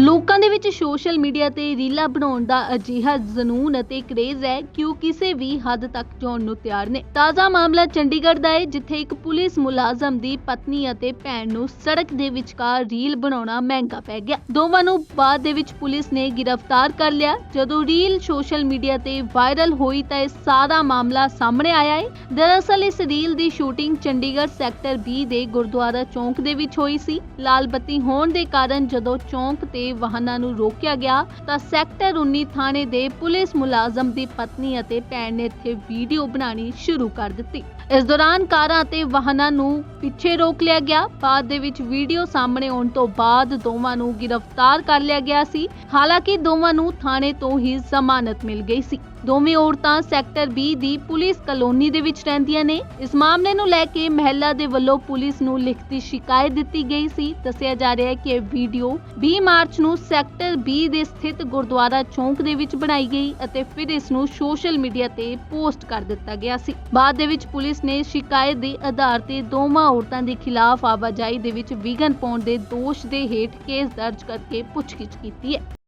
ਲੋਕਾਂ ਦੇ ਵਿੱਚ ਸੋਸ਼ਲ ਮੀਡੀਆ ਤੇ ਰੀਲਾਂ ਬਣਾਉਣ ਦਾ ਅਜਿਹਾ ਜਨੂਨ ਅਤੇ ਕਰੇਜ਼ ਹੈ ਕਿ ਉਹ ਕਿਸੇ ਵੀ ਹੱਦ ਤੱਕ ਜਾਣ ਨੂੰ ਤਿਆਰ ਨੇ। ਤਾਜ਼ਾ ਮਾਮਲਾ ਚੰਡੀਗੜ੍ਹ ਦਾ ਹੈ, ਜਿੱਥੇ ਇੱਕ ਪੁਲਿਸ ਮੁਲਾਜ਼ਮ ਦੀ ਪਤਨੀ ਅਤੇ ਭੈਣ ਨੂੰ ਸੜਕ ਦੇ ਵਿਚਕਾਰ ਰੀਲ ਬਣਾਉਣਾ ਮਹਿੰਗਾ ਪੈ ਗਿਆ। ਦੋਵਾਂ ਨੂੰ ਬਾਅਦ ਦੇ ਵਿੱਚ ਪੁਲਿਸ ਨੇ ਗ੍ਰਿਫਤਾਰ ਕਰ ਲਿਆ। ਜਦੋਂ ਰੀਲ ਸੋਸ਼ਲ ਮੀਡੀਆ ਤੇ ਵਾਇਰਲ ਹੋਈ ਤਾਂ ਇਹ ਸਾਰਾ ਮਾਮਲਾ ਸਾਹਮਣੇ ਆਇਆ ਹੈ। ਦਰਅਸਲ ਇਸ ਰੀਲ ਦੀ ਸ਼ੂਟਿੰਗ ਚੰਡੀਗੜ੍ਹ ਸੈਕਟਰ 20 ਦੇ ਗੁਰਦੁਆਰਾ ਚੌਂਕ ਦੇ ਵਿੱਚ ਹੋਈ ਸੀ। ਲਾਲ ਬੱਤੀ ਹੋਣ ਦੇ ਕਾਰਨ ਜਦੋਂ ਚੌਂਕ ਤੇ ਵਾਹਨਾਂ ਨੂੰ ਰੋਕਿਆ ਗਿਆ, ਤਾਂ ਸੈਕਟਰ 19 ਥਾਣੇ ਦੇ ਪੁਲਿਸ ਮੁਲਾਜ਼ਮ ਦੀ ਪਤਨੀ ਅਤੇ ਭੈਣ ਨੇ ਇੱਥੇ ਵੀਡੀਓ ਬਣਾਉਣੀ ਸ਼ੁਰੂ ਕਰ ਦਿੱਤੀ। ਇਸ ਦੌਰਾਨ ਕਾਰਾਂ ਅਤੇ ਵਾਹਨਾਂ ਨੂੰ ਪਿੱਛੇ ਰੋਕ ਲਿਆ ਗਿਆ। ਬਾਅਦ ਦੇ ਵਿੱਚ ਵੀਡੀਓ ਸਾਹਮਣੇ ਆਉਣ ਤੋਂ ਬਾਅਦ ਦੋਵਾਂ ਨੂੰ ਗ੍ਰਿਫਤਾਰ ਕਰ ਲਿਆ ਗਿਆ ਸੀ। ਹਾਲਾਂਕਿ ਦੋਵਾਂ ਨੂੰ ਥਾਣੇ ਤੋਂ ਹੀ ਜ਼ਮਾਨਤ ਮਿਲ ਗਈ ਸੀ। ਦੋਵੇਂ ਔਰਤਾਂ ਸੈਕਟਰ 20 ਦੀ ਪੁਲਿਸ ਕਲੋਨੀ ਦੇ ਵਿੱਚ ਰਹਿੰਦੀਆਂ ਨੇ। ਇਸ ਮਾਮਲੇ ਨੂੰ ਲੈ ਕੇ ਮਹਿਲਾ ਦੇ ਵੱਲੋਂ ਪੁਲਿਸ ਨੂੰ ਲਿਖਤੀ ਸ਼ਿਕਾਇਤ ਦਿੱਤੀ ਗਈ ਸੀ। ਦੱਸਿਆ ਜਾ ਰਿਹਾ ਹੈ ਕਿ ਇਹ ਵੀਡੀਓ 20 ਮਾਰਚ ਨੂੰ ਸੈਕਟਰ 20 ਦੇ ਸਥਿਤ ਗੁਰਦੁਆਰਾ ਚੌਂਕ ਦੇ ਵਿੱਚ ਬਣਾਈ ਗਈ ਅਤੇ ਫਿਰ ਇਸ ਨੂੰ ਸੋਸ਼ਲ ਮੀਡੀਆ ਤੇ ਪੋਸਟ ਕਰ ਦਿੱਤਾ ਗਿਆ ਸੀ। ਬਾਅਦ ਦੇ ਵਿੱਚ ਪੁਲਿਸ ਨੇ ਸ਼ਿਕਾਇਤ ਦੇ ਆਧਾਰ ਤੇ ਦੋਵਾਂ ਔਰਤਾਂ ਦੇ ਖਿਲਾਫ ਆਵਾਜਾਈ ਦੇ ਵਿੱਚ ਵਿਘਨ ਪਾਉਣ ਦੇ ਦੋਸ਼ ਦੇ ਹੇਠ ਕੇਸ ਦਰਜ ਕਰਕੇ ਪੁੱਛਗਿੱਛ ਕੀਤੀ ਹੈ।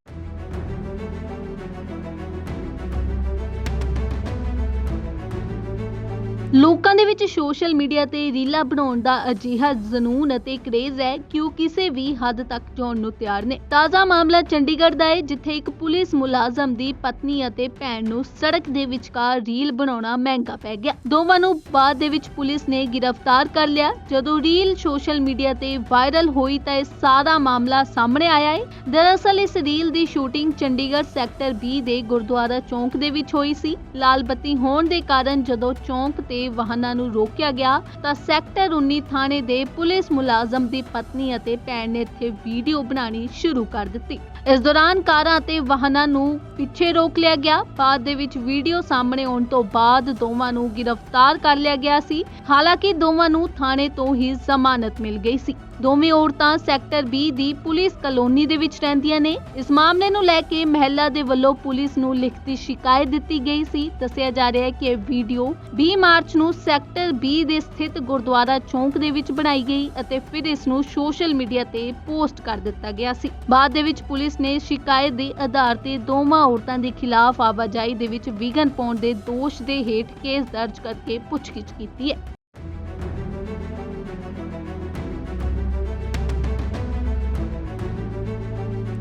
ਲੋਕਾਂ ਦੇ ਵਿੱਚ ਸੋਸ਼ਲ ਮੀਡੀਆ ਤੇ ਰੀਲਾਂ ਬਣਾਉਣ ਦਾ ਅਜਿਹਾ ਜਨੂਨ ਅਤੇ ਕਰੇਜ਼ ਹੈ ਕਿ ਉਹ ਕਿਸੇ ਵੀ ਹੱਦ ਤੱਕ ਜਾਣ ਨੂੰ ਤਿਆਰ ਨੇ? ਤਾਜ਼ਾ ਮਾਮਲਾ ਚੰਡੀਗੜ੍ਹ ਦਾ ਹੈ, ਜਿੱਥੇ ਇੱਕ ਪੁਲਿਸ ਮੁਲਾਜ਼ਮ ਦੀ ਪਤਨੀ ਅਤੇ ਭੈਣ ਨੂੰ ਸੜਕ ਦੇ ਵਿਚਕਾਰ ਰੀਲ ਬਣਾਉਣਾ ਮਹਿੰਗਾ ਪੈ ਗਿਆ। ਦੋਵਾਂ ਨੂੰ ਬਾਅਦ ਦੇ ਵਿੱਚ ਪੁਲਿਸ ਨੇ ਗ੍ਰਿਫਤਾਰ ਕਰ ਲਿਆ। ਜਦੋਂ ਰੀਲ ਸੋਸ਼ਲ ਮੀਡੀਆ ਤੇ ਵਾਇਰਲ ਹੋਈ ਤਾਂ ਇਹ ਸਾਰਾ ਮਾਮਲਾ ਸਾਹਮਣੇ ਆਇਆ ਹੈ। ਦਰਅਸਲ, ਇਸ ਰੀਲ ਦੀ ਸ਼ੂਟਿੰਗ ਚੰਡੀਗੜ੍ਹ ਸੈਕਟਰ 20 ਦੇ ਗੁਰਦੁਆਰਾ ਚੌਂਕ ਦੇ ਵਿੱਚ ਹੋਈ ਸੀ। ਲਾਲ ਬੱਤੀ ਹੋਣ ਦੇ ਕਾਰਨ ਜਦੋਂ ਚੌਂਕ ਤੇ ਵਾਹਨਾਂ ਨੂੰ ਰੋਕਿਆ ਗਿਆ, ਤਾਂ ਸੈਕਟਰ 19 ਥਾਣੇ ਦੇ ਪੁਲਿਸ ਮੁਲਾਜ਼ਮ ਦੀ ਪਤਨੀ ਅਤੇ ਭੈਣ ਨੇ ਇੱਥੇ ਵੀਡੀਓ ਬਣਾਉਣੀ ਸ਼ੁਰੂ ਕਰ ਦਿੱਤੀ। ਇਸ ਦੌਰਾਨ ਕਾਰਾਂ ਅਤੇ ਵਾਹਨਾਂ ਨੂੰ ਪਿੱਛੇ ਰੋਕ ਲਿਆ ਗਿਆ। ਬਾਅਦ ਦੇ ਵਿੱਚ ਵੀਡੀਓ ਸਾਹਮਣੇ ਆਉਣ ਤੋਂ ਬਾਅਦ ਦੋਵਾਂ ਨੂੰ ਗ੍ਰਿਫਤਾਰ ਕਰ ਲਿਆ ਗਿਆ ਸੀ। ਹਾਲਾਂਕਿ ਦੋਵਾਂ ਨੂੰ ਥਾਣੇ ਤੋਂ ਹੀ ਜ਼ਮਾਨਤ ਮਿਲ ਗਈ ਸੀ। ਦੋਵੇਂ ਔਰਤਾਂ ਸੈਕਟਰ 20 ਦੀ ਪੁਲਿਸ ਕਲੋਨੀ ਦੇ ਵਿੱਚ ਰਹਿੰਦੀਆਂ ਨੇ। ਇਸ ਮਾਮਲੇ ਨੂੰ ਲੈ ਕੇ ਮਹਿਲਾ ਦੇ ਵੱਲੋਂ ਪੁਲਿਸ ਨੂੰ ਲਿਖਤੀ ਸ਼ਿਕਾਇਤ ਦਿੱਤੀ ਗਈ ਸੀ। ਦੱਸਿਆ ਜਾ ਰਿਹਾ ਹੈ ਕਿ ਇਹ ਵੀਡੀਓ 20 ਮਾਰਚ ਨੂੰ ਸੈਕਟਰ 20 ਦੇ ਸਥਿਤ ਗੁਰਦੁਆਰਾ ਚੌਂਕ ਦੇ ਵਿੱਚ ਬਣਾਈ ਗਈ ਅਤੇ ਫਿਰ ਇਸ ਨੂੰ ਸੋਸ਼ਲ ਮੀਡੀਆ ਤੇ ਪੋਸਟ ਕਰ ਦਿੱਤਾ ਗਿਆ ਸੀ। ਬਾਅਦ ਦੇ ਵਿੱਚ ਪੁਲਿਸ ਨੇ ਸ਼ਿਕਾਇਤ ਦੇ ਆਧਾਰ ਤੇ ਦੋਵਾਂ ਔਰਤਾਂ ਦੇ ਖਿਲਾਫ ਆਵਾਜਾਈ ਦੇ ਵਿੱਚ ਵਿਘਨ ਪਾਉਣ ਦੇ ਦੋਸ਼ ਦੇ ਹੇਠ ਕੇਸ ਦਰਜ ਕਰਕੇ ਪੁੱਛਗਿੱਛ ਕੀਤੀ ਹੈ।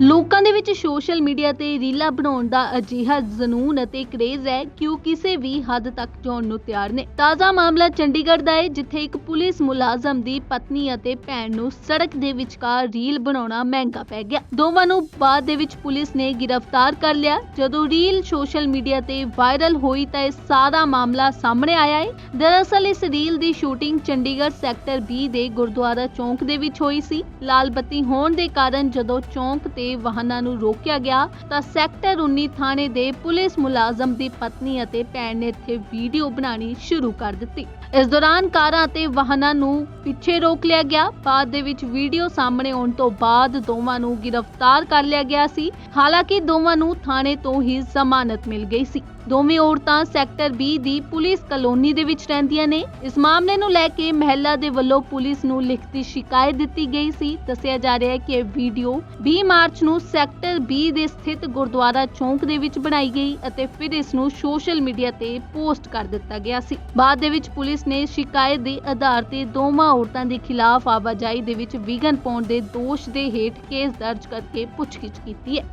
ਲੋਕਾਂ ਦੇ ਵਿੱਚ ਸੋਸ਼ਲ ਮੀਡੀਆ ਤੇ ਰੀਲਾਂ ਬਣਾਉਣ ਦਾ ਅਜਿਹਾ ਜਨੂਨ ਅਤੇ ਕਰੇਜ਼ ਹੈ ਕਿ ਉਹ ਕਿਸੇ ਵੀ ਹੱਦ ਤੱਕ ਜਾਣ ਨੂੰ ਤਿਆਰ ਨੇ। ਤਾਜ਼ਾ ਮਾਮਲਾ ਚੰਡੀਗੜ੍ਹ ਦਾ ਹੈ, ਜਿੱਥੇ ਇੱਕ ਪੁਲਿਸ ਮੁਲਾਜ਼ਮ ਦੀ ਪਤਨੀ ਅਤੇ ਭੈਣ ਨੂੰ ਸੜਕ ਦੇ ਵਿਚਕਾਰ ਰੀਲ ਬਣਾਉਣਾ ਮਹਿੰਗਾ ਪੈ ਗਿਆ। ਦੋਵਾਂ ਨੂੰ ਬਾਅਦ ਦੇ ਵਿੱਚ ਪੁਲਿਸ ਨੇ ਗ੍ਰਿਫਤਾਰ ਕਰ ਲਿਆ। ਜਦੋਂ ਰੀਲ ਸੋਸ਼ਲ ਮੀਡੀਆ ਤੇ ਵਾਇਰਲ ਹੋਈ ਤਾਂ ਇਹ ਸਾਰਾ ਮਾਮਲਾ ਸਾਹਮਣੇ ਆਇਆ ਹੈ। ਦਰਅਸਲ, ਇਸ ਰੀਲ ਦੀ ਸ਼ੂਟਿੰਗ ਚੰਡੀਗੜ੍ਹ ਸੈਕਟਰ 20 ਦੇ ਗੁਰਦੁਆਰਾ ਚੌਂਕ ਦੇ ਵਿੱਚ ਹੋਈ ਸੀ। ਲਾਲ ਬੱਤੀ ਹੋਣ ਦੇ ਕਾਰਨ ਜਦੋਂ ਚੌਂਕ ਤੇ ਵਾਹਨਾਂ ਨੂੰ ਰੋਕਿਆ ਗਿਆ, ਤਾਂ ਸੈਕਟਰ 19 ਥਾਣੇ ਦੇ ਪੁਲਿਸ ਮੁਲਾਜ਼ਮ ਦੀ ਪਤਨੀ ਅਤੇ ਭੈਣ ਨੇ ਇੱਥੇ ਵੀਡੀਓ ਬਣਾਉਣੀ ਸ਼ੁਰੂ ਕਰ ਦਿੱਤੀ। ਇਸ ਦੌਰਾਨ ਕਾਰਾਂ ਅਤੇ ਵਾਹਨਾਂ ਨੂੰ ਪਿੱਛੇ ਰੋਕ ਲਿਆ ਗਿਆ। ਬਾਅਦ ਦੇ ਵਿੱਚ ਵੀਡੀਓ ਸਾਹਮਣੇ ਆਉਣ ਤੋਂ ਬਾਅਦ ਦੋਵਾਂ ਨੂੰ ਗ੍ਰਿਫਤਾਰ ਕਰ ਲਿਆ ਗਿਆ ਸੀ। ਹਾਲਾਂਕਿ ਦੋਵਾਂ ਨੂੰ ਥਾਣੇ ਤੋਂ ਹੀ ਜ਼ਮਾਨਤ ਮਿਲ ਗਈ ਸੀ। ਦੋਵੇਂ ਔਰਤਾਂ ਸੈਕਟਰ 20 ਦੀ ਪੁਲਿਸ ਕਲੋਨੀ ਦੇ ਵਿੱਚ ਰਹਿੰਦੀਆਂ ਨੇ। ਇਸ ਮਾਮਲੇ ਨੂੰ ਲੈ ਕੇ ਮਹਿਲਾ ਦੇ ਵੱਲੋਂ ਪੁਲਿਸ ਨੂੰ ਲਿਖਤੀ ਸ਼ਿਕਾਇਤ ਦਿੱਤੀ ਗਈ ਸੀ। ਦੱਸਿਆ ਜਾ ਰਿਹਾ ਹੈ ਕਿ ਇਹ ਵੀਡੀਓ 20 ਮਾਰਚ ਨੂੰ ਸੈਕਟਰ 20 ਦੇ ਸਥਿਤ ਗੁਰਦੁਆਰਾ ਚੌਂਕ ਦੇ ਵਿੱਚ ਬਣਾਈ ਗਈ ਅਤੇ ਫਿਰ ਇਸ ਨੂੰ ਸੋਸ਼ਲ ਮੀਡੀਆ ਤੇ ਪੋਸਟ ਕਰ ਦਿੱਤਾ ਗਿਆ ਸੀ। ਬਾਅਦ ਦੇ ਵਿੱਚ ਪੁਲਿਸ ਨੇ ਸ਼ਿਕਾਇਤ ਦੇ ਆਧਾਰ ਤੇ ਦੋਵਾਂ ਔਰਤਾਂ ਦੇ ਖਿਲਾਫ ਆਵਾਜਾਈ ਦੇ ਵਿੱਚ ਵਿਘਨ ਪਾਉਣ ਦੇ ਦੋਸ਼ ਦੇ ਹੇਠ ਕੇਸ ਦਰਜ ਕਰਕੇ ਪੁੱਛਗਿੱਛ ਕੀਤੀ ਹੈ।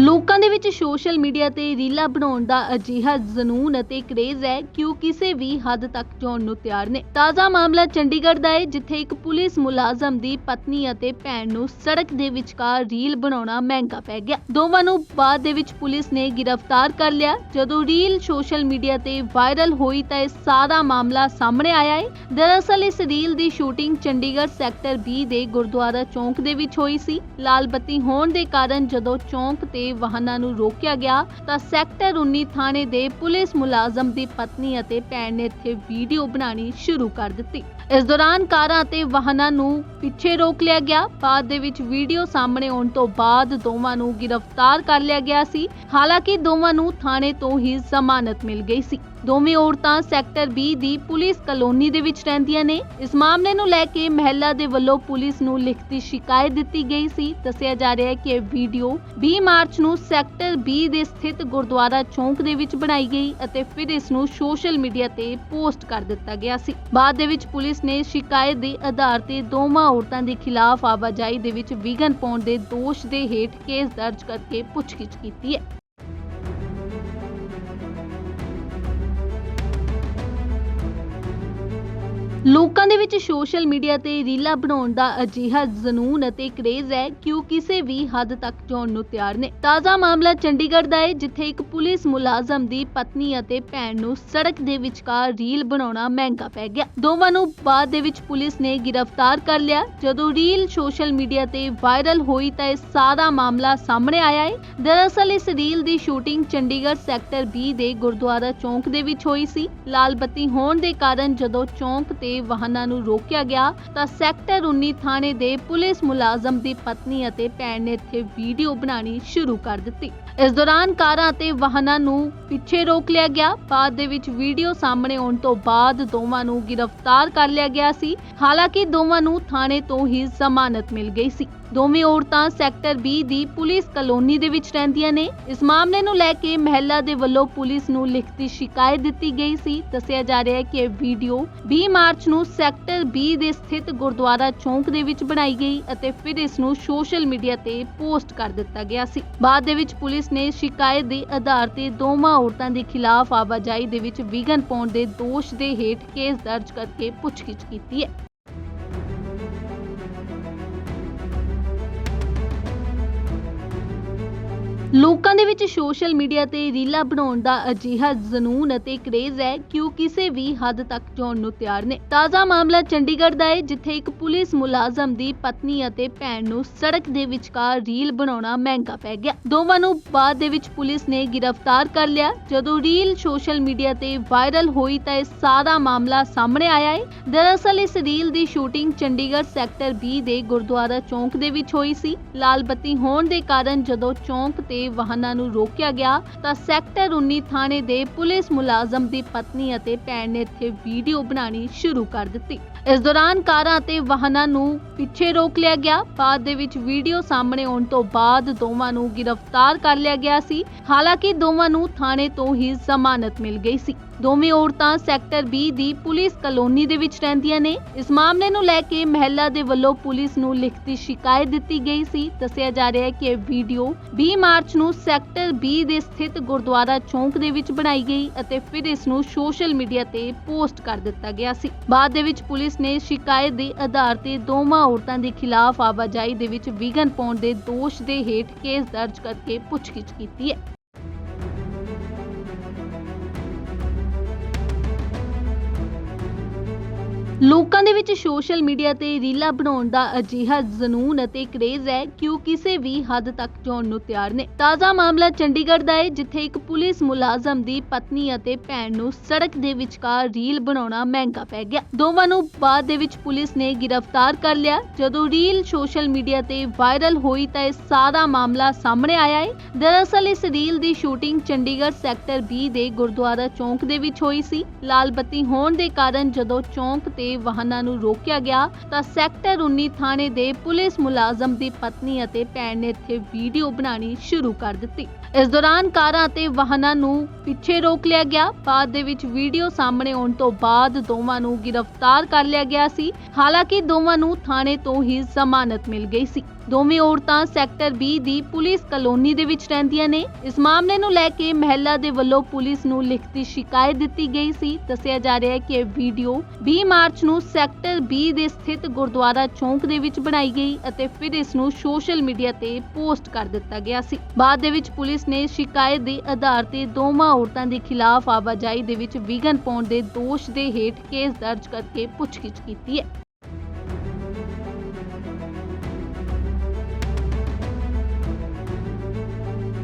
ਲੋਕਾਂ ਦੇ ਵਿੱਚ ਸੋਸ਼ਲ ਮੀਡੀਆ ਤੇ ਰੀਲਾਂ ਬਣਾਉਣ ਦਾ ਅਜਿਹਾ ਜਨੂਨ ਅਤੇ ਕਰੇਜ਼ ਹੈ ਕਿ ਉਹ ਕਿਸੇ ਵੀ ਹੱਦ ਤੱਕ ਜਾਣ ਨੂੰ ਤਿਆਰ ਨੇ। ਤਾਜ਼ਾ ਮਾਮਲਾ ਚੰਡੀਗੜ੍ਹ ਦਾ ਹੈ, ਜਿੱਥੇ ਇੱਕ ਪੁਲਿਸ ਮੁਲਾਜ਼ਮ ਦੀ ਪਤਨੀ ਅਤੇ ਭੈਣ ਨੂੰ ਸੜਕ ਦੇ ਵਿਚਕਾਰ ਰੀਲ ਬਣਾਉਣਾ ਮਹਿੰਗਾ ਪੈ ਗਿਆ। ਦੋਵਾਂ ਨੂੰ ਬਾਅਦ ਦੇ ਵਿੱਚ ਪੁਲਿਸ ਨੇ ਗ੍ਰਿਫਤਾਰ ਕਰ ਲਿਆ। ਜਦੋਂ ਰੀਲ ਸੋਸ਼ਲ ਮੀਡੀਆ ਤੇ ਵਾਇਰਲ ਹੋਈ ਤਾਂ ਇਹ ਸਾਰਾ ਮਾਮਲਾ ਸਾਹਮਣੇ ਆਇਆ ਹੈ। ਦਰਅਸਲ ਇਸ ਰੀਲ ਦੀ ਸ਼ੂਟਿੰਗ ਚੰਡੀਗੜ੍ਹ ਸੈਕਟਰ 20 ਦੇ ਗੁਰਦੁਆਰਾ ਚੌਂਕ ਦੇ ਵਿੱਚ ਹੋਈ ਸੀ। ਲਾਲ ਬੱਤੀ ਹੋਣ ਦੇ ਕਾਰਨ ਜਦੋਂ ਚੌਂਕ ਤੇ ਤੇ ਵਾਹਨਾਂ ਨੂੰ ਰੋਕਿਆ ਗਿਆ, ਤਾਂ ਸੈਕਟਰ 19 ਥਾਣੇ ਦੇ ਪੁਲਿਸ ਮੁਲਾਜ਼ਮ ਦੀ ਪਤਨੀ ਅਤੇ ਭੈਣ ਨੇ ਇੱਥੇ ਵੀਡੀਓ ਬਣਾਉਣੀ ਸ਼ੁਰੂ ਕਰ ਦਿੱਤੀ। ਇਸ ਦੌਰਾਨ ਕਾਰਾਂ ਅਤੇ ਵਾਹਨਾਂ ਨੂੰ ਪਿੱਛੇ ਰੋਕ ਲਿਆ ਗਿਆ। ਬਾਅਦ ਦੇ ਵਿੱਚ ਵੀਡੀਓ ਸਾਹਮਣੇ ਆਉਣ ਤੋਂ ਬਾਅਦ ਦੋਵਾਂ ਨੂੰ ਗ੍ਰਿਫਤਾਰ ਕਰ ਲਿਆ ਗਿਆ ਸੀ। ਹਾਲਾਂਕਿ ਦੋਵਾਂ ਨੂੰ ਥਾਣੇ ਤੋਂ ਹੀ ਜ਼ਮਾਨਤ ਮਿਲ ਗਈ ਸੀ। ਦੋਵੇਂ ਔਰਤਾਂ ਸੈਕਟਰ 20 ਦੀ ਪੁਲਿਸ ਕਲੋਨੀ ਦੇ ਵਿੱਚ ਰਹਿੰਦੀਆਂ ਨੇ। ਇਸ ਮਾਮਲੇ ਨੂੰ ਲੈ ਕੇ ਮਹਿਲਾ ਦੇ ਵੱਲੋਂ ਪੁਲਿਸ ਨੂੰ ਲਿਖਤੀ ਸ਼ਿਕਾਇਤ ਦਿੱਤੀ ਗਈ ਸੀ। ਦੱਸਿਆ ਜਾ ਰਿਹਾ ਹੈ ਕਿ ਇਹ ਵੀਡੀਓ 20 ਮਾਰਚ ਨੂੰ ਸੈਕਟਰ 20 ਦੇ ਸਥਿਤ ਗੁਰਦੁਆਰਾ ਚੌਂਕ ਦੇ ਵਿੱਚ ਬਣਾਈ ਗਈ ਅਤੇ ਫਿਰ ਇਸ ਨੂੰ ਸੋਸ਼ਲ ਮੀਡੀਆ ਤੇ ਪੋਸਟ ਕਰ ਦਿੱਤਾ ਗਿਆ ਸੀ। ਬਾਅਦ ਦੇ ਵਿੱਚ ਪੁਲਿਸ ਨੇ ਸ਼ਿਕਾਇਤ ਦੇ ਆਧਾਰ ਤੇ ਦੋਵਾਂ ਔਰਤਾਂ ਦੇ ਖਿਲਾਫ ਆਵਾਜਾਈ ਦੇ ਵਿੱਚ ਵਿਘਨ ਪਾਉਣ ਦੇ ਦੋਸ਼ ਦੇ ਹੇਠ ਕੇਸ ਦਰਜ ਕਰਕੇ ਪੁੱਛਗਿੱਛ ਕੀਤੀ ਹੈ। ਲੋਕਾਂ ਦੇ ਵਿੱਚ ਸੋਸ਼ਲ ਮੀਡੀਆ ਤੇ ਰੀਲਾਂ ਬਣਾਉਣ ਦਾ ਅਜਿਹਾ ਜਨੂਨ ਅਤੇ ਕਰੇਜ਼ ਹੈ ਕਿ ਉਹ ਕਿਸੇ ਵੀ ਹੱਦ ਤੱਕ ਜਾਣ ਨੂੰ ਤਿਆਰ ਨੇ। ਤਾਜ਼ਾ ਮਾਮਲਾ ਚੰਡੀਗੜ੍ਹ ਦਾ ਹੈ, ਜਿੱਥੇ ਇੱਕ ਪੁਲਿਸ ਮੁਲਾਜ਼ਮ ਦੀ ਪਤਨੀ ਅਤੇ ਭੈਣ ਨੂੰ ਸੜਕ ਦੇ ਵਿਚਕਾਰ ਰੀਲ ਬਣਾਉਣਾ ਮਹਿੰਗਾ ਪੈ ਗਿਆ। ਦੋਵਾਂ ਨੂੰ ਬਾਅਦ ਦੇ ਵਿੱਚ ਪੁਲਿਸ ਨੇ ਗ੍ਰਿਫਤਾਰ ਕਰ ਲਿਆ। ਜਦੋਂ ਰੀਲ ਸੋਸ਼ਲ ਮੀਡੀਆ ਤੇ ਵਾਇਰਲ ਹੋਈ ਤਾਂ ਇਹ ਸਾਰਾ ਮਾਮਲਾ ਸਾਹਮਣੇ ਆਇਆ ਹੈ। ਦਰਅਸਲ ਇਸ ਰੀਲ ਦੀ ਸ਼ੂਟਿੰਗ ਚੰਡੀਗੜ੍ਹ ਸੈਕਟਰ 20 ਦੇ ਗੁਰਦੁਆਰਾ ਚੌਂਕ ਦੇ ਵਿੱਚ ਹੋਈ ਸੀ। ਲਾਲ ਬੱਤੀ ਹੋਣ ਦੇ ਕਾਰਨ ਜਦੋਂ ਚੌਂਕ ਤੇ ਵਾਹਨਾਂ ਨੂੰ ਰੋਕਿਆ ਗਿਆ, ਤਾਂ ਸੈਕਟਰ 19 ਥਾਣੇ ਦੇ ਪੁਲਿਸ ਮੁਲਾਜ਼ਮ ਦੀ ਪਤਨੀ ਅਤੇ ਭੈਣ ਨੇ ਇੱਥੇ ਵੀਡੀਓ ਬਣਾਉਣੀ ਸ਼ੁਰੂ ਕਰ ਦਿੱਤੀ। ਇਸ ਦੌਰਾਨ ਕਾਰਾਂ ਅਤੇ ਵਾਹਨਾਂ ਨੂੰ ਪਿੱਛੇ ਰੋਕ ਲਿਆ ਗਿਆ। ਬਾਅਦ ਦੇ ਵਿੱਚ ਵੀਡੀਓ ਸਾਹਮਣੇ ਆਉਣ ਤੋਂ ਬਾਅਦ ਦੋਵਾਂ ਨੂੰ ਗ੍ਰਿਫਤਾਰ ਕਰ ਲਿਆ ਗਿਆ ਸੀ। ਹਾਲਾਂਕਿ ਦੋਵਾਂ ਨੂੰ ਥਾਣੇ ਤੋਂ ਹੀ ਜ਼ਮਾਨਤ ਮਿਲ ਗਈ ਸੀ। ਦੋਵੇਂ ਔਰਤਾਂ ਸੈਕਟਰ 20 ਦੀ ਪੁਲਿਸ ਕਲੋਨੀ ਦੇ ਵਿੱਚ ਰਹਿੰਦੀਆਂ ਨੇ। ਇਸ ਮਾਮਲੇ ਨੂੰ ਲੈ ਕੇ ਮਹਿਲਾ ਦੇ ਵੱਲੋਂ ਪੁਲਿਸ ਨੂੰ ਲਿਖਤੀ ਸ਼ਿਕਾਇਤ ਦਿੱਤੀ ਗਈ ਸੀ। ਦੱਸਿਆ ਜਾ ਰਿਹਾ ਹੈ ਕਿ ਇਹ ਵੀਡੀਓ 20 ਮਾਰਚ ਨੂੰ ਸੈਕਟਰ 20 ਦੇ ਸਥਿਤ ਗੁਰਦੁਆਰਾ ਚੌਂਕ ਦੇ ਵਿੱਚ ਬਣਾਈ ਗਈ ਅਤੇ ਫਿਰ ਇਸ ਨੂੰ ਸੋਸ਼ਲ ਮੀਡੀਆ ਤੇ ਪੋਸਟ ਕਰ ਦਿੱਤਾ ਗਿਆ ਸੀ। ਬਾਅਦ ਦੇ ਵਿੱਚ ਪੁਲਿਸ ਨੇ ਸ਼ਿਕਾਇਤ ਦੇ ਆਧਾਰ ਤੇ ਦੋਵਾਂ ਔਰਤਾਂ ਦੇ ਖਿਲਾਫ ਆਵਾਜਾਈ ਦੇ ਵਿੱਚ ਵਿਘਨ ਪਾਉਣ ਦੇ ਦੋਸ਼ ਦੇ ਹੇਠ ਕੇਸ ਦਰਜ ਕਰਕੇ ਪੁੱਛਗਿੱਛ ਕੀਤੀ ਹੈ। ਲੋਕਾਂ ਦੇ ਵਿੱਚ ਸੋਸ਼ਲ ਮੀਡੀਆ ਤੇ ਰੀਲਾਂ ਬਣਾਉਣ ਦਾ ਅਜਿਹਾ ਜਨੂਨ ਅਤੇ ਕਰੇਜ਼ ਹੈ ਕਿ ਉਹ ਕਿਸੇ ਵੀ ਹੱਦ ਤੱਕ ਜਾਣ ਨੂੰ ਤਿਆਰ ਨੇ। ਤਾਜ਼ਾ ਮਾਮਲਾ ਚੰਡੀਗੜ੍ਹ ਦਾ ਹੈ, ਜਿੱਥੇ ਇੱਕ ਪੁਲਿਸ ਮੁਲਾਜ਼ਮ ਦੀ ਪਤਨੀ ਅਤੇ ਭੈਣ ਨੂੰ ਸੜਕ ਦੇ ਵਿਚਕਾਰ ਰੀਲ ਬਣਾਉਣਾ ਮਹਿੰਗਾ ਪੈ ਗਿਆ। ਦੋਵਾਂ ਨੂੰ ਬਾਅਦ ਦੇ ਵਿੱਚ ਪੁਲਿਸ ਨੇ ਗ੍ਰਿਫਤਾਰ ਕਰ ਲਿਆ। ਜਦੋਂ ਰੀਲ ਸੋਸ਼ਲ ਮੀਡੀਆ ਤੇ ਵਾਇਰਲ ਹੋਈ ਤਾਂ ਇਹ ਸਾਰਾ ਮਾਮਲਾ ਸਾਹਮਣੇ ਆਇਆ ਹੈ। ਦਰਅਸਲ ਇਸ ਰੀਲ ਦੀ ਸ਼ੂਟਿੰਗ ਚੰਡੀਗੜ੍ਹ ਸੈਕਟਰ 20 ਦੇ ਗੁਰਦੁਆਰਾ ਚੌਂਕ ਦੇ ਵਿੱਚ ਹੋਈ ਸੀ। ਲਾਲ ਬੱਤੀ ਹੋਣ ਦੇ ਕਾਰਨ ਜਦੋਂ ਚੌਂਕ ਤੇ ਵਾਹਨਾਂ ਨੂੰ ਰੋਕਿਆ ਗਿਆ ਤਾਂ ਸੈਕਟਰ 19 ਥਾਣੇ ਦੇ ਪੁਲਿਸ ਮੁਲਾਜ਼ਮ ਦੀ ਪਤਨੀ ਅਤੇ ਭੈਣ ਨੇ ਇੱਥੇ ਵੀਡੀਓ ਬਣਾਉਣੀ ਸ਼ੁਰੂ ਕਰ ਦਿੱਤੀ। ਇਸ ਦੌਰਾਨ ਕਾਰਾਂ ਅਤੇ ਵਾਹਨਾਂ ਨੂੰ ਪਿੱਛੇ ਰੋਕ ਲਿਆ ਗਿਆ। ਬਾਅਦ ਦੇ ਵਿੱਚ ਵੀਡੀਓ ਸਾਹਮਣੇ ਆਉਣ ਤੋਂ ਬਾਅਦ ਦੋਵਾਂ ਨੂੰ ਗ੍ਰਿਫਤਾਰ ਕਰ ਲਿਆ ਗਿਆ ਸੀ। ਹਾਲਾਂਕਿ ਦੋਵਾਂ ਨੂੰ ਥਾਣੇ ਤੋਂ ਹੀ ਜ਼ਮਾਨਤ ਮਿਲ ਗਈ ਸੀ। ਦੋਵੇਂ ਔਰਤਾਂ ਸੈਕਟਰ 20 ਦੀ ਪੁਲਿਸ ਕਲੋਨੀ ਦੇ ਵਿੱਚ ਰਹਿੰਦੀਆਂ ਨੇ। ਇਸ ਮਾਮਲੇ ਨੂੰ ਲੈ ਕੇ ਮਹਿਲਾ ਦੇ ਵੱਲੋਂ ਪੁਲਿਸ ਨੂੰ ਲਿਖਤੀ ਸ਼ਿਕਾਇਤ ਦਿੱਤੀ ਗਈ ਸੀ। ਦੱਸਿਆ ਜਾ ਰਿਹਾ ਹੈ ਕਿ ਇਹ ਵੀਡੀਓ 20 ਮਾਰਚ ਨੂੰ ਸੈਕਟਰ 20 ਦੇ ਸਥਿਤ ਗੁਰਦੁਆਰਾ ਚੌਂਕ ਦੇ ਵਿੱਚ ਬਣਾਈ ਗਈ ਅਤੇ ਫਿਰ ਇਸ ਨੂੰ ਸੋਸ਼ਲ ਮੀਡੀਆ ਤੇ ਪੋਸਟ ਕਰ ਦਿੱਤਾ ਗਿਆ ਸੀ। ਬਾਅਦ ਦੇ ਵਿੱਚ ਪੁਲਿਸ ਨੇ ਸ਼ਿਕਾਇਤ ਦੇ ਆਧਾਰ ਤੇ ਦੋਵਾਂ ਔਰਤਾਂ ਦੇ ਖਿਲਾਫ ਆਵਾਜਾਈ ਦੇ ਵਿੱਚ ਵਿਘਨ ਪਾਉਣ ਦੇ ਦੋਸ਼ ਦੇ ਹੇਠ ਕੇਸ ਦਰਜ ਕਰਕੇ ਪੁੱਛਗਿੱਛ ਕੀਤੀ ਹੈ। ਲੋਕਾਂ ਦੇ ਵਿੱਚ ਸੋਸ਼ਲ ਮੀਡੀਆ ਤੇ ਰੀਲਾਂ ਬਣਾਉਣ ਦਾ ਅਜਿਹਾ ਜਨੂਨ ਅਤੇ ਕਰੇਜ਼ ਹੈ ਕਿ ਉਹ ਕਿਸੇ ਵੀ ਹੱਦ ਤੱਕ ਜਾਣ ਨੂੰ ਤਿਆਰ ਨੇ? ਤਾਜ਼ਾ ਮਾਮਲਾ ਚੰਡੀਗੜ੍ਹ ਦਾ ਹੈ, ਜਿੱਥੇ ਇੱਕ ਪੁਲਿਸ ਮੁਲਾਜ਼ਮ ਦੀ ਪਤਨੀ ਅਤੇ ਭੈਣ ਨੂੰ ਸੜਕ ਦੇ ਵਿਚਕਾਰ ਰੀਲ ਬਣਾਉਣਾ ਮਹਿੰਗਾ ਪੈ ਗਿਆ। ਦੋਵਾਂ ਨੂੰ ਬਾਅਦ ਦੇ ਵਿੱਚ ਪੁਲਿਸ ਨੇ ਗ੍ਰਿਫਤਾਰ ਕਰ ਲਿਆ। ਜਦੋਂ ਰੀਲ ਸੋਸ਼ਲ ਮੀਡੀਆ ਤੇ ਵਾਇਰਲ ਹੋਈ ਤਾਂ ਇਹ ਸਾਰਾ ਮਾਮਲਾ ਸਾਹਮਣੇ ਆਇਆ ਹੈ। ਦਰਅਸਲ, ਇਸ ਰੀਲ ਦੀ ਸ਼ੂਟਿੰਗ ਚੰਡੀਗੜ੍ਹ ਸੈਕਟਰ 20 ਦੇ ਗੁਰਦੁਆਰਾ ਚੌਂਕ ਦੇ ਵਿੱਚ ਹੋਈ ਸੀ। ਲਾਲ ਬੱਤੀ ਹੋਣ ਦੇ ਕਾਰਨ ਜਦੋਂ ਚੌਂਕ ਤੇ ਵਾਹਨਾਂ ਨੂੰ ਰੋਕਿਆ ਗਿਆ, ਤਾਂ ਸੈਕਟਰ 19 ਥਾਣੇ ਦੇ ਪੁਲਿਸ ਮੁਲਾਜ਼ਮ ਦੀ ਪਤਨੀ ਅਤੇ ਭੈਣ ਨੇ ਇੱਥੇ ਵੀਡੀਓ ਬਣਾਉਣੀ ਸ਼ੁਰੂ ਕਰ ਦਿੱਤੀ। ਇਸ ਦੌਰਾਨ ਕਾਰਾਂ ਅਤੇ ਵਾਹਨਾਂ ਨੂੰ ਪਿੱਛੇ ਰੋਕ ਲਿਆ ਗਿਆ। ਬਾਅਦ ਦੇ ਵਿੱਚ ਵੀਡੀਓ ਸਾਹਮਣੇ ਆਉਣ ਤੋਂ ਬਾਅਦ ਦੋਵਾਂ ਨੂੰ ਗ੍ਰਿਫਤਾਰ ਕਰ ਲਿਆ ਗਿਆ ਸੀ। ਹਾਲਾਂਕਿ ਦੋਵਾਂ ਨੂੰ ਥਾਣੇ ਤੋਂ ਹੀ ਜ਼ਮਾਨਤ ਮਿਲ ਗਈ ਸੀ। ਦੋਵੇਂ ਔਰਤਾਂ ਸੈਕਟਰ 20 ਦੀ ਪੁਲਿਸ ਕਲੋਨੀ ਦੇ ਵਿੱਚ ਰਹਿੰਦੀਆਂ ਨੇ। ਇਸ ਮਾਮਲੇ ਨੂੰ ਲੈ ਕੇ ਮਹਿਲਾ ਦੇ ਵੱਲੋਂ ਪੁਲਿਸ ਨੂੰ ਲਿਖਤੀ ਸ਼ਿਕਾਇਤ ਦਿੱਤੀ ਗਈ ਸੀ। ਦੱਸਿਆ ਜਾ ਰਿਹਾ ਹੈ ਕਿ ਇਹ ਵੀਡੀਓ 20 ਮਾਰਚ ਨੂੰ ਸੈਕਟਰ 20 ਦੇ ਸਥਿਤ ਗੁਰਦੁਆਰਾ ਚੌਂਕ ਦੇ ਵਿੱਚ ਬਣਾਈ ਗਈ ਅਤੇ ਫਿਰ ਇਸ ਨੂੰ ਸੋਸ਼ਲ ਮੀਡੀਆ ਤੇ ਪੋਸਟ ਕਰ ਦਿੱਤਾ ਗਿਆ ਸੀ। ਬਾਅਦ ਦੇ ਵਿੱਚ ਪੁਲਿਸ ਨੇ ਸ਼ਿਕਾਇਤ ਦੇ ਆਧਾਰ ਤੇ ਦੋਵਾਂ ਔਰਤਾਂ ਦੇ ਖਿਲਾਫ ਆਵਾਜਾਈ ਦੇ ਵਿੱਚ ਵਿਘਨ ਪਾਉਣ ਦੇ ਦੋਸ਼ ਦੇ ਹੇਠ ਕੇਸ ਦਰਜ ਕਰਕੇ ਪੁੱਛਗਿੱਛ ਕੀਤੀ ਹੈ।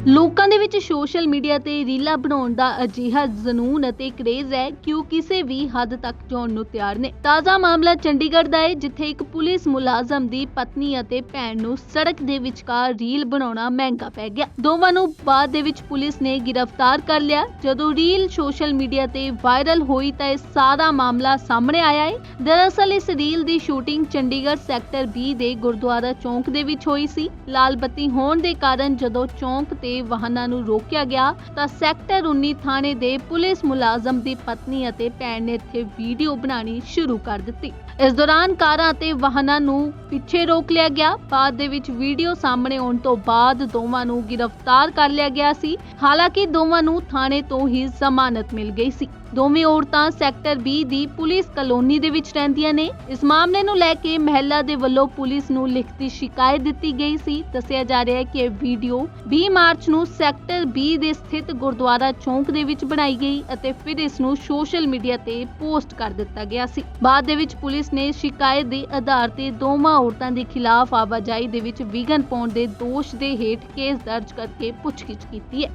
ਲੋਕਾਂ ਦੇ ਵਿੱਚ ਸੋਸ਼ਲ ਮੀਡੀਆ ਤੇ ਰੀਲਾਂ ਬਣਾਉਣ ਦਾ ਅਜਿਹਾ ਜਨੂਨ ਅਤੇ ਕਰੇਜ਼ ਹੈ ਕਿ ਉਹ ਕਿਸੇ ਵੀ ਹੱਦ ਤੱਕ ਜਾਣ ਨੂੰ ਤਿਆਰ ਨੇ। ਤਾਜ਼ਾ ਮਾਮਲਾ ਚੰਡੀਗੜ੍ਹ ਦਾ ਹੈ, ਜਿੱਥੇ ਇੱਕ ਪੁਲਿਸ ਮੁਲਾਜ਼ਮ ਦੀ ਪਤਨੀ ਅਤੇ ਭੈਣ ਨੂੰ ਸੜਕ ਦੇ ਵਿਚਕਾਰ ਰੀਲ ਬਣਾਉਣਾ ਮਹਿੰਗਾ ਪੈ ਗਿਆ। ਦੋਵਾਂ ਨੂੰ ਬਾਅਦ ਦੇ ਵਿੱਚ ਪੁਲਿਸ ਨੇ ਗ੍ਰਿਫਤਾਰ ਕਰ ਲਿਆ। ਜਦੋਂ ਰੀਲ ਸੋਸ਼ਲ ਮੀਡੀਆ ਤੇ ਵਾਇਰਲ ਹੋਈ ਤਾਂ ਇਹ ਸਾਰਾ ਮਾਮਲਾ ਸਾਹਮਣੇ ਆਇਆ ਹੈ। ਦਰਅਸਲ, ਇਸ ਰੀਲ ਦੀ ਸ਼ੂਟਿੰਗ ਚੰਡੀਗੜ੍ਹ ਸੈਕਟਰ 20 ਦੇ ਗੁਰਦੁਆਰਾ ਚੌਂਕ ਦੇ ਵਿੱਚ ਹੋਈ ਸੀ। ਲਾਲ ਬੱਤੀ ਹੋਣ ਦੇ ਕਾਰਨ ਜਦੋਂ ਚੌਂਕ ਤੇ ਵਾਹਨਾਂ ਨੂੰ ਰੋਕਿਆ ਗਿਆ, ਤਾਂ ਸੈਕਟਰ 19 ਥਾਣੇ ਦੇ ਪੁਲਿਸ ਮੁਲਾਜ਼ਮ ਦੀ ਪਤਨੀ ਅਤੇ ਭੈਣ ਨੇ ਇੱਥੇ ਵੀਡੀਓ ਬਣਾਉਣੀ ਸ਼ੁਰੂ ਕਰ ਦਿੱਤੀ। ਇਸ ਦੌਰਾਨ ਕਾਰਾਂ ਅਤੇ ਵਾਹਨਾਂ ਨੂੰ ਪਿੱਛੇ ਰੋਕ ਲਿਆ ਗਿਆ। ਬਾਅਦ ਦੇ ਵਿੱਚ ਵੀਡੀਓ ਸਾਹਮਣੇ ਆਉਣ ਤੋਂ ਬਾਅਦ ਦੋਵਾਂ ਨੂੰ ਗ੍ਰਿਫਤਾਰ ਕਰ ਲਿਆ ਗਿਆ ਸੀ। ਹਾਲਾਂਕਿ ਦੋਵਾਂ ਨੂੰ ਥਾਣੇ ਤੋਂ ਹੀ ਜ਼ਮਾਨਤ ਮਿਲ ਗਈ ਸੀ। ਦੋਵੇਂ ਔਰਤਾਂ ਸੈਕਟਰ 20 ਦੀ ਪੁਲਿਸ ਕਲੋਨੀ ਦੇ ਵਿੱਚ ਰਹਿੰਦੀਆਂ ਨੇ। ਇਸ ਮਾਮਲੇ ਨੂੰ ਲੈ ਕੇ ਮਹਿਲਾ ਦੇ ਵੱਲੋਂ ਪੁਲਿਸ ਨੂੰ ਲਿਖਤੀ ਸ਼ਿਕਾਇਤ ਦਿੱਤੀ ਗਈ ਸੀ। ਦੱਸਿਆ ਜਾ ਰਿਹਾ ਹੈ ਕਿ ਇਹ ਵੀਡੀਓ 20 ਮਾਰਚ ਨੂੰ ਸੈਕਟਰ 20 ਦੇ ਸਥਿਤ ਗੁਰਦੁਆਰਾ ਚੌਂਕ ਦੇ ਵਿੱਚ ਬਣਾਈ ਗਈ ਅਤੇ ਫਿਰ ਇਸ ਨੂੰ ਸੋਸ਼ਲ ਮੀਡੀਆ ਤੇ ਪੋਸਟ ਕਰ ਦਿੱਤਾ ਗਿਆ ਸੀ। ਬਾਅਦ ਦੇ ਵਿੱਚ ਪੁਲਿਸ ਨੇ ਸ਼ਿਕਾਇਤ ਦੇ ਆਧਾਰ ਤੇ ਦੋਵਾਂ ਔਰਤਾਂ ਦੇ ਖਿਲਾਫ ਆਵਾਜਾਈ ਦੇ ਵਿੱਚ ਵਿਘਨ ਪਾਉਣ ਦੇ ਦੋਸ਼ ਦੇ ਹੇਠ ਕੇਸ ਦਰਜ ਕਰਕੇ ਪੁੱਛਗਿੱਛ ਕੀਤੀ ਹੈ।